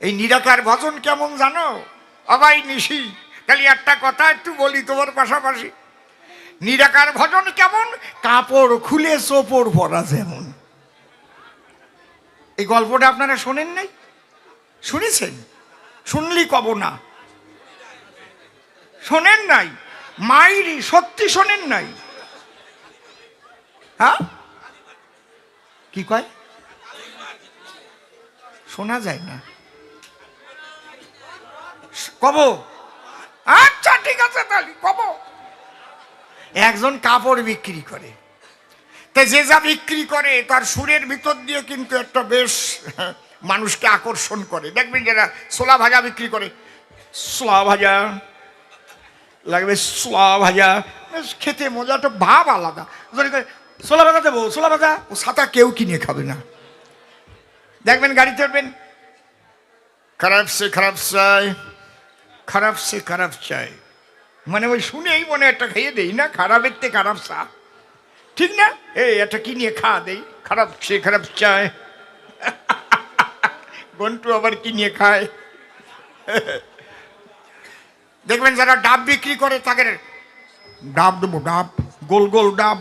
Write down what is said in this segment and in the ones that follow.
এই নিরাকার ভজন কেমন জানো? অবাই নিশি, খালি একটা কথা একটু বলি তোমার পাশাপাশি। নিরাকার ভজন কেমন? কাপড় খুলে চোপড় পরা যেমন। এই গল্পটা আপনারা শোনেন নাই? শুনেছেন? শুনলি কব না। শোনেন নাই? মাইরি, সত্যি শোনেন নাই? হ্যাঁ? কি কয়? শোনা যায় না। কব? আচ্ছা ঠিক আছে তাহলে, কব। একজন কাপড় বিক্রি করে। তা যে যা বিক্রি করে, তার সুরের ভিতর দিয়ে কিন্তু একটা বেশ মানুষকে আকর্ষণ করে। দেখবেন যারা ছোলা ভাজা বিক্রি করে। ছোলা ভাজা, লাগবে ছোলা ভাজা। খেতে মজাটা ভাব আলাদা। যদি ছোলা ভাজা দেবো, ছোলা ভাজা। ও সাতা কেউ কিনে খাবে না। দেখবেন গাড়ি চড়বেন খারাপ সে, খারাপ চাই খারাপ সে খারাপ চাই। মানে ওই শুনেই মনে একটা খেয়ে দেই, না? খারাপের থেকে খারাপ সা ঠিক না? এই একটা কি নিয়ে খা দেই? খারাপ সে খারাপ চায় গন্টু আবার কি নিয়ে খায়? দেখবেন যারা ডাব বিক্রি করে তাকে ডাব দেবো, ডাব, গোল গোল ডাব,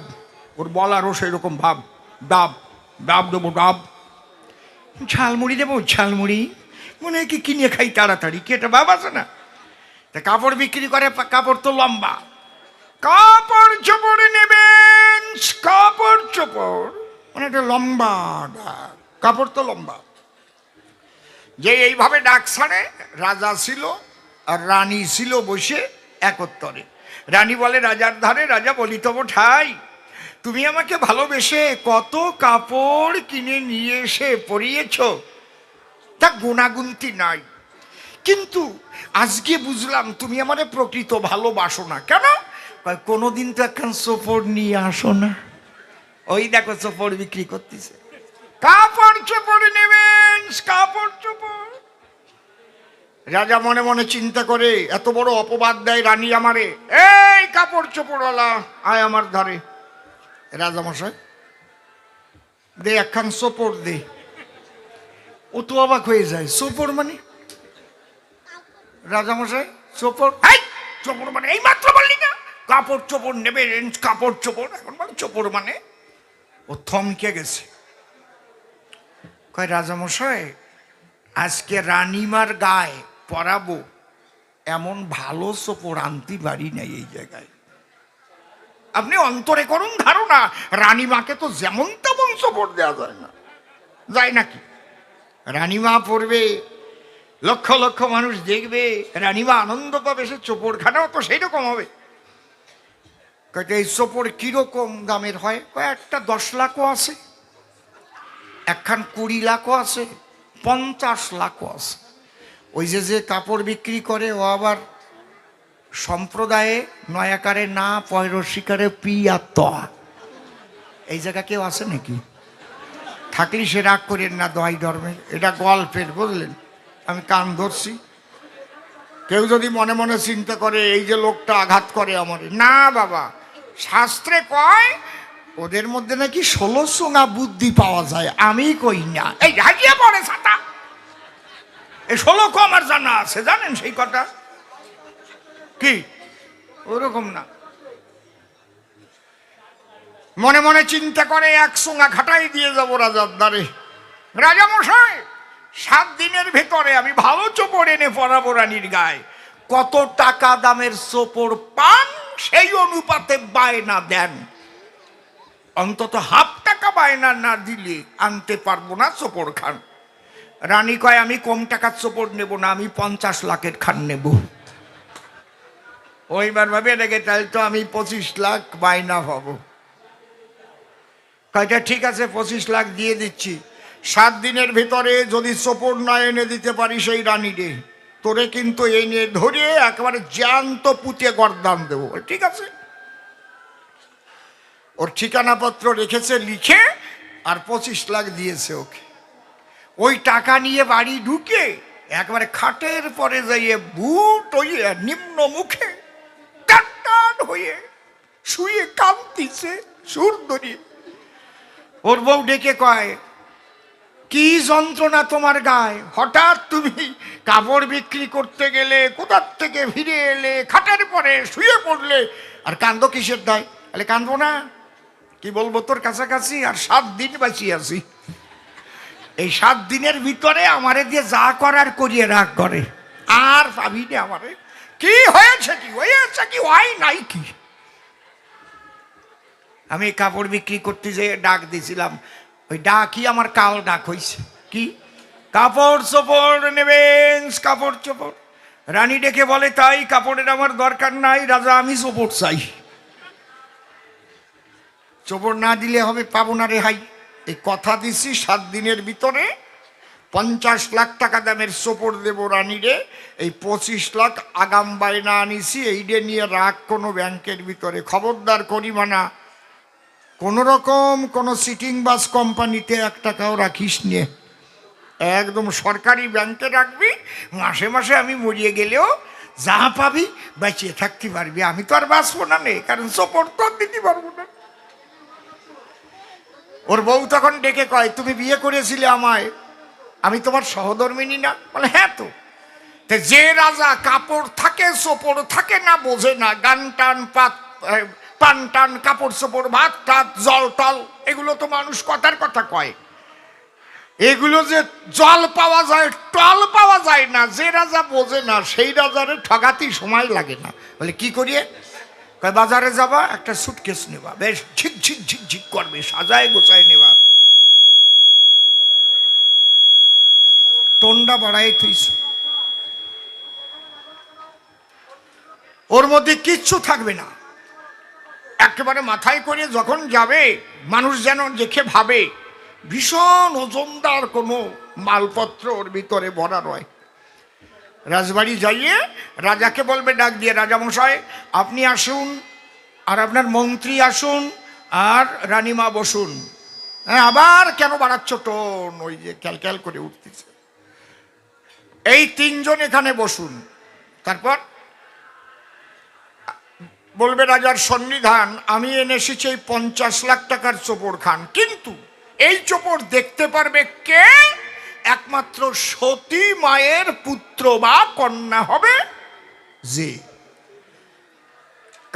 ওর বলারও সেই রকম ভাব, ডাব ডাব দেবো, ডাব। ঝালমুড়ি দেবো, ঝালমুড়ি। মনে হয় কি কিনে খাই তাড়াতাড়ি? কি এটা ভাব আছে না? তা কাপড় বিক্রি করে, কাপড় তো লম্বা। কাপড় চোপড় নেবেন, কাপড় চোপড়। মানে একটা লম্বা ডাক কাপড় তো লম্বা। যে এইভাবে ডাক ছাড়ে রাজা ছিল আর রানী ছিল বসে একত্তরে। রানী বলে, রাজার ধারে রাজা বলি তব ঠাই। তুমি আমাকে ভালোবেসে কত কাপড় কিনে নিয়ে এসে পরিয়েছ। তা গুণাগুন্তি নাই। কিন্তু আজকে বুঝলাম তুমি আমারে প্রকৃত ভালোবাসো না। কেন? কোনোদিন তো একখান সোপড় নিয়ে আসো না। ওই দেখো সোপড় বিক্রি করতেছে। কাপড় চোপড় নেবেন, কাপড় চোপড়। রাজা মনে মনে চিন্তা করে, এত বড় অপবাদ দেয় রানী আমারে। এই কাপড় চোপড়ওয়ালা, আয় আমার ধারে রাজা মশাই, দে একখান সোপড় দে। ও তো অবাক হয়ে যায়। সোপড় মানে? রাজামশাই চোপড়। এই চোপড় মানে এই মাত্র বললি না? কাপড় চোপড় নেবে রেঞ্জ কাপড় চোপড়। এখন মানে চোপড় মানে? ও থমকে গেছে। কয় রাজামশাই আজকে রানীমার গায়ে পরাবো এমন ভালো চোপড় আনতে পারি নাই এই জায়গায়। আপনি অন্তরে করুন ধারণা রানীমাকে তো যেমন তেমন চোপড় দেওয়া যায় না। যায় নাকি? রানীমা পড়বে লক্ষ লক্ষ মানুষ দেখবে, রানীমা আনন্দ পাবে, সে চোপড়খানাও তো সেই রকম হবে এই চোপড় কীরকম দামের হয়? কয়েকটা দশ লাখও আছে, একখান কুড়ি লাখও আছে, পঞ্চাশ লাখও আছে। ওই যে যে কাপড় বিক্রি করে, ও আবার সম্প্রদায়ে নয়াকারে না পয়রশিকারে পি আর ত এই জায়গা কেউ আছে নাকি? থাকলে সে রাগ করেন না দয় ধর্মে এটা গল্পের, বুঝলেন? আমি কান ধরছি। কেউ যদি মনে মনে চিন্তা করে, এই যে লোকটা আঘাত করে আমার। না, বাবা, শাস্ত্রে কয়, ওদের মধ্যে নাকি ষোলো সোঙা বুদ্ধি পাওয়া যায় আমি কই না। এই রাজিয়া পড়ে ছাতা। এই ষোলো কো আমার জানা আছে, জানেন সেই কথা? কি? ওরকম না। মনে মনে চিন্তা করে, এক সোঙা ঘাটাই দিয়ে যাব রাজার দ্বারে। রাজা মশাই সাত দিনের ভেতরে আমি ভালো চোপড় এনে পরাবো রানীর গায়ে। কত টাকা দামের চোপড় পান সেই অনুপাতে বায়না দেন। অন্তত হাফ টাকা বায়না না দিলে আনতে পারব না চোপড় খান। রানী কয়, আমি কম টাকার চোপড় নেব না, আমি পঞ্চাশ লাখের খান নেব। ওইবার ভাবে রেখে তাহলে তো আমি পঁচিশ লাখ বায়না পাবো। কয়টা ঠিক আছে, পঁচিশ লাখ দিয়ে দিচ্ছি। সাত দিনের ভিতরে যদি চোপড় না এনে দিতে পারি সেই রানীরে, তোরে কিন্তু এনে ধরে একেবারে জ্যান্ত পুঁতে গরদান দেবো। ঠিক আছে? ওর ঠিকানাপত্র রেখেছে, লিখে আর পঁচিশ লাখ দিয়েছে ওকে। ওই টাকা নিয়ে বাড়ি ঢুকে একবারে খাটের পরে যাইয়ে বুট হইয়ে নিম্ন মুখে টান হয়ে শুয়ে কাঁদতিছে সুর ধরিয়ে ওর বউ ডেকে কয় কি যন্ত্রণা তোমার গায়ে? হঠাৎ তুমি কাপড় বিক্রি করতে গেলে কোথার থেকে ফিরে এলে? খাটের পরে শুয়ে পড়লে আর কান্দ কিসের দায়? তাহলে কান্দবো না। কি বলব তোর কাছাকাছি আর সাত দিন বাঁচিয়ে আছি। এই সাত দিনের ভিতরে আমারে দিয়ে যা করার করিয়ে রাগ করে আর পাবি না আমারে। কি হয়েছে কি? হয়েছে কি? হয় নাই কি? আমি কাপড় বিক্রি করতে যেয়ে ডাক দিয়েছিলাম ওই ডাকই আমার কাল ডাক হইছে। কি? কাপড় চোপড় নেবেন, কাপড় চোপড়। রানী ডেকে বলে, তাই কাপড়ের আমার দরকার নাই, রাজা, আমি চোপড় চাই। চোপড় না দিলে হবে পাবো না রেহাই এই কথা দিছি সাত দিনের ভিতরে, পঞ্চাশ লাখ টাকা দামের সোপর দেবো রানীরে এই পঁচিশ লাখ আগাম বায়না আনিছি, এইডে নিয়ে রাখ কোনো ব্যাংকের ভিতরে। খবরদার করি মানা কোনো রকম কোনো সিটিং বাস কোম্পানিতে এক টাকাও রাখিস নিয়ে একদম সরকারি ব্যাংকে রাখবি, মাসে মাসে আমি মরিয়ে গেলেও যা পাবি বাঁচিয়ে থাকতে পারবি। আমি তো আর বাঁচবো না নে, কারণ সোপর তো আর দিতে পারব না। ওর বউ তখন ডেকে কয়, তুমি বিয়ে করেছিলে আমায়, আমি তোমার সহধর্মিনী না? বলে হ্যাঁ তো। যে রাজা কাপড় থাকে, সোপড় থাকে না, বোঝে না গান টান পাত পান টান, কাপড় চোপড়, ভাত টাত, জল টল, এগুলো তো মানুষ কথার কথা কয়। এগুলো যে জল পাওয়া যায়, টল পাওয়া যায় না, যে রাজা বোঝে না, সেই রাজারে ঠগাতেই সময় লাগে না। বলে, কি করিয়ে? কয়, বাজারে যাবা, একটা সুটকেস নেবা। বেশ, ঝিক ঝিক ঝিক ঝিক করবে, সাজায় গোছায় নেবা। টন্ডা বাড়াই থইছে। ওর মধ্যে কিচ্ছু থাকবে না। একেবারে মাথায় করে যখন যাবে, মানুষ যেন দেখে ভাবে, ভীষণ ওজনদার কোনো মালপত্র ওর ভিতরে ভরা রয়। রাজবাড়ি যাইয়ে রাজাকে বলবে, ডাক দিয়ে রাজামশাই, আপনি আসুন, আর আপনার মন্ত্রী আসুন, আর রানীমা বসুন। হ্যাঁ আবার কেন বাড়াচ্ছ টোন? ওই যে ক্যালক্যাল করে উঠতেছে। এই তিনজন এখানে বসুন। তারপর বলবে রাজার সন্নিধান, আমি এনে এসেছি পঞ্চাশ লাখ টাকার চোপড় খান। কিন্তু এই চোপড় দেখতে পারবে কে? একমাত্র সতী মায়ের পুত্র বা কন্যা হবে যে।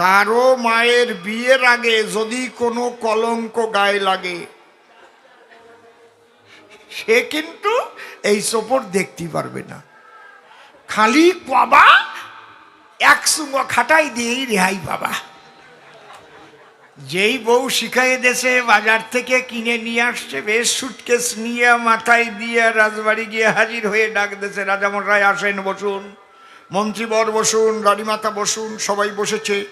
কারও মায়ের বিয়ের আগে যদি কোনো কলঙ্ক গায়ে লাগে, সে কিন্তু এই চোপড় দেখতে পারবে না। খালি বাবা এক সুঙ্গ খাটাই দিয়েই রেহাই বাবা যেই বউ শিখাই দেশে, বাজার থেকে কিনে নিয়ে আসছে, বেশ সুটকেস নিয়ে মাথায় দিয়ে রাজবাড়ি গিয়ে হাজির হয়ে ডাক দেশে রাজামশাই আসেন বসুন মন্ত্রীবর বসুন, রানীমাতা বসুন, সবাই বসেছে।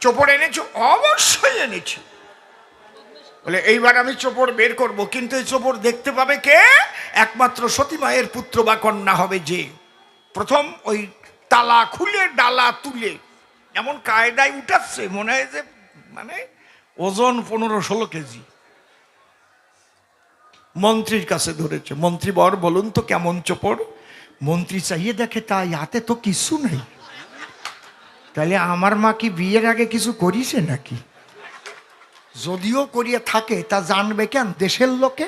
চোপড় এনেছো? অবশ্যই এনেছি। বলে, এইবার আমি চোপড় বের করব, কিন্তু এই চোপড় দেখতে পাবে কে? একমাত্র সতী মায়ের পুত্র বা কন্যা হবে যে। প্রথম ওই তালা খুলে, ডালা তুলে। এমন কায়দায় উঠাচ্ছে, মনে হয় যে মানে ওজন পনেরো ষোলো কেজি। মন্ত্রীর কাছে ধরেছে। মন্ত্রী বর, বলুন তো কেমন চোপড়? মন্ত্রী চাইয়ে দেখে, তাই হাতে তো কিছু নেই। তাহলে আমার মা কি বিয়ের আগে কিছু করিছে নাকি? যদিও করিয়ে থাকে, তা জানবে কেন দেশের লোকে?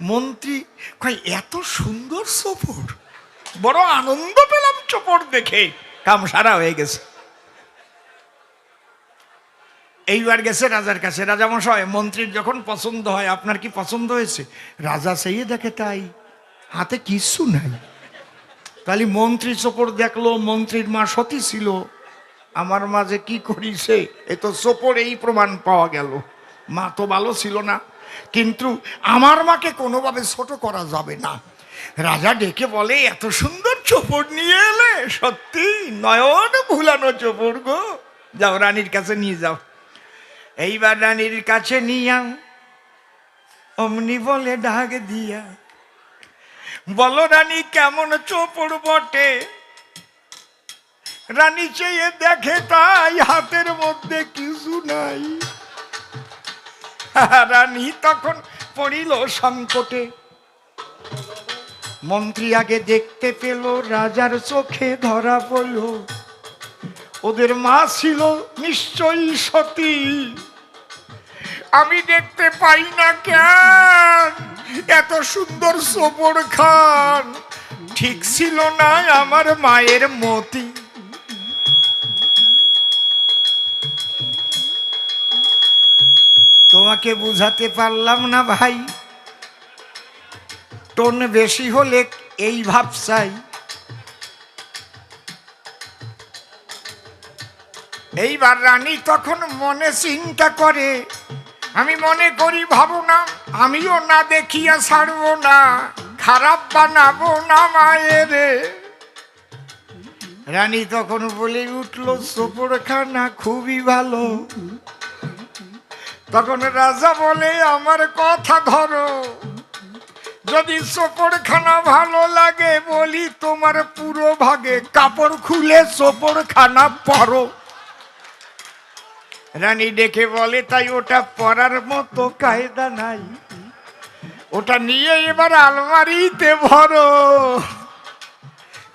মন্ত্রী কয়, এত সুন্দর সফর বড় আনন্দ পেলাম চোপড় দেখে। কাম সারা হয়ে গেছে। এইবার গেছে রাজার কাছে। রাজামশাই, মন্ত্রীর যখন পছন্দ হয়, আপনার কি পছন্দ হয়েছে? রাজা সেই দেখে তাই। হাতে কিচ্ছু নাই। তাহলে মন্ত্রী চোপড় দেখল, মন্ত্রীর মা সতী ছিল। আমার মাঝে কি করিছে, এ তো চোপড় এই প্রমাণ পাওয়া গেল। মা তো ভালো ছিল না। কিন্তু আমার মাকে কোনোভাবে ছোট করা যাবে না। রাজা ডেকে বলে, এত সুন্দর চোপড় নিয়ে এলে, সত্যি নয়ন ভুলানো চোপড় গো। যাও রানীর কাছে নিয়ে যাও। এইবার রানীর কাছে নিয়াও অমনি বলে, ডাক দিয়া। বলো রানী, কেমন চোপড় বটে? রানী চেয়ে দেখে তাই হাতের মধ্যে কিছু নাই। রানী তখন পড়িল সংকটে। মন্ত্রী আগে দেখতে পেল, রাজার চোখে ধরা পড়ল। ওদের মা ছিল নিশ্চয়ই সতী। আমি দেখতে পাই না কেন, এত সুন্দর সোপর খান। ঠিক ছিল না আমার মায়ের মতি। তোমাকে বুঝাতে পারলাম না ভাই টোন বেশি হলে এই ভাব চাই। এইবার রানী তখন মনে চিন্তা করে, আমি মনে করি ভাবো না আমিও না দেখিয়া ছাড়বো না, খারাপ বানাবো না মায়ের। রানী তখন বলে উঠল সোপড়খানা খুবই ভালো। তখন রাজা বলে, আমার কথা ধরো। যদি সোপড়খানা ভালো লাগে বলি, তোমার পুরো ভাগে কাপড় খুলে সোপড়খানা পরো। রানী ডেকে বলে, তাই ওটা পরার মতো কায়দা নাই। ওটা নিয়ে এবার আলমারিতে ভরো।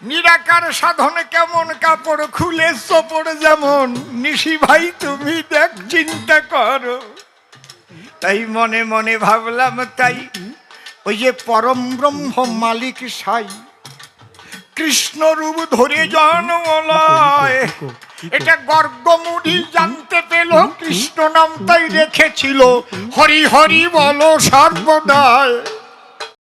নিরাকার সাধন কেমন? কাপড় খুলে সোপড় যেমন। নিশি ভাই, তুমি দেখ, চিন্তা করো। তাই মনে মনে ভাবলাম, তাই ওই যে পরম ব্রহ্ম মালিক সাই। কৃষ্ণ রূপ ধরে এটা গর্গমুড়ি জানতে পেল, কৃষ্ণ নাম তাই রেখেছিল। হরি হরি বলো সর্বদায়